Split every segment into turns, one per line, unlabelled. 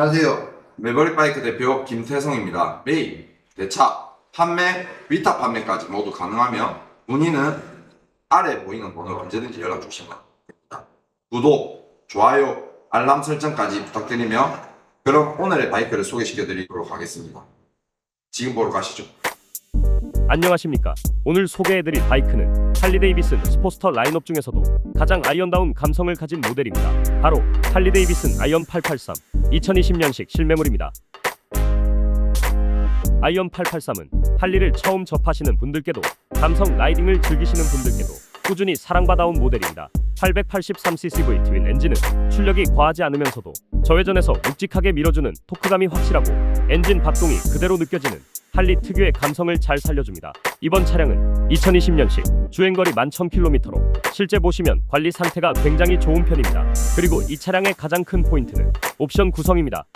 안녕하세요. 매버릭 바이크 대표 김태성입니다. 매일 대차, 판매, 위탁 판매까지 모두 가능하며 문의는 아래 보이는 번호로 언제든지 연락 주시면 됩니다. 구독, 좋아요, 알람 설정까지 부탁드리며 그럼 오늘의 바이크를 소개시켜 드리도록 하겠습니다. 지금 보러 가시죠.
안녕하십니까. 오늘 소개해드릴 바이크는 할리 데이비슨 스포스터 라인업 중에서도 가장 아이언다운 감성을 가진 모델입니다. 바로 할리 데이비슨 아이언 883 2020년식 실매물입니다. 아이언 883은 할리를 처음 접하시는 분들께도 감성 라이딩을 즐기시는 분들께도 꾸준히 사랑받아온 모델입니다. 883ccv 트윈 엔진은 출력이 과하지 않으면서도 저회전에서 묵직하게 밀어주는 토크감이 확실하고 엔진 박동이 그대로 느껴지는 할리 특유의 감성을 잘 살려줍니다. 이번 차량은 2020년식 주행거리 11,000km로 실제 보시면 관리 상태가 굉장히 좋은 편입니다. 그리고 이 차량의 가장 큰 포인트는 옵션 구성입니다.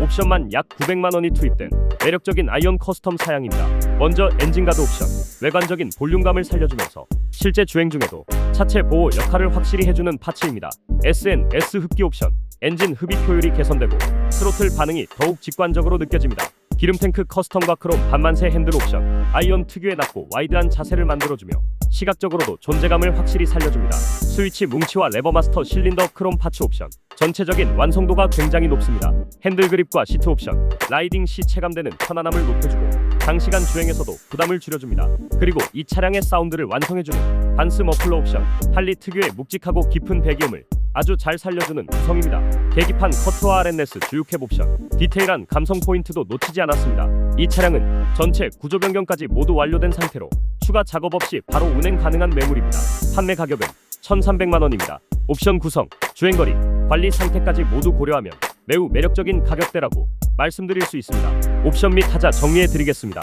옵션만 약 900만 원이 투입된 매력적인 아이언 커스텀 사양입니다. 먼저 엔진가드 옵션, 외관적인 볼륨감을 살려주면서 실제 주행 중에도 차체 보호 역할을 확실히 해주는 파츠입니다. SNS 흡기 옵션, 엔진 흡입 효율이 개선되고 스로틀 반응이 더욱 직관적으로 느껴집니다. 기름 탱크 커스텀과 크롬 반만세 핸들 옵션, 아이언 특유의 낮고 와이드한 자세를 만들어주며 시각적으로도 존재감을 확실히 살려줍니다. 스위치 뭉치와 레버 마스터 실린더 크롬 파츠 옵션, 전체적인 완성도가 굉장히 높습니다. 핸들 그립과 시트 옵션, 라이딩 시 체감되는 편안함을 높여주고 장시간 주행에서도 부담을 줄여줍니다. 그리고 이 차량의 사운드를 완성해주는 반스 머플러 옵션, 할리 특유의 묵직하고 깊은 배기음을 아주 잘 살려주는 구성입니다. 계기판 커트와 RNS 주육캡 옵션, 디테일한 감성 포인트도 놓치지 않았습니다. 이 차량은 전체 구조 변경까지 모두 완료된 상태로 추가 작업 없이 바로 운행 가능한 매물입니다. 판매 가격은 1,300만 원입니다. 옵션 구성, 주행거리, 관리 상태까지 모두 고려하면 매우 매력적인 가격대라고 말씀드릴 수 있습니다. 옵션 및 타자 정리해 드리겠습니다.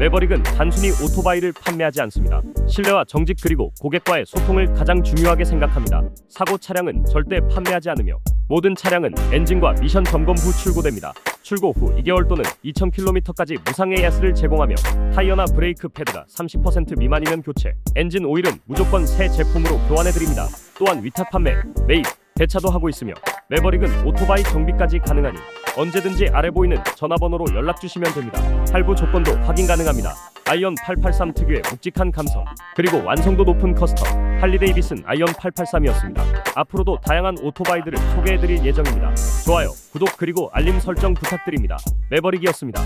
매버릭은 단순히 오토바이를 판매하지 않습니다. 신뢰와 정직 그리고 고객과의 소통을 가장 중요하게 생각합니다. 사고 차량은 절대 판매하지 않으며 모든 차량은 엔진과 미션 점검 후 출고됩니다. 출고 후 2개월 또는 2,000km까지 무상 AS를 제공하며 타이어나 브레이크 패드가 30% 미만이면 교체, 엔진 오일은 무조건 새 제품으로 교환해 드립니다. 또한 위탁 판매, 매입, 대차도 하고 있으며 매버릭은 오토바이 정비까지 가능하니 언제든지 아래 보이는 전화번호로 연락 주시면 됩니다. 할부 조건도 확인 가능합니다. 아이언 883 특유의 묵직한 감성 그리고 완성도 높은 커스텀 할리데이비슨 아이언 883이었습니다. 앞으로도 다양한 오토바이들을 소개해드릴 예정입니다. 좋아요, 구독 그리고 알림 설정 부탁드립니다. 매버릭이었습니다.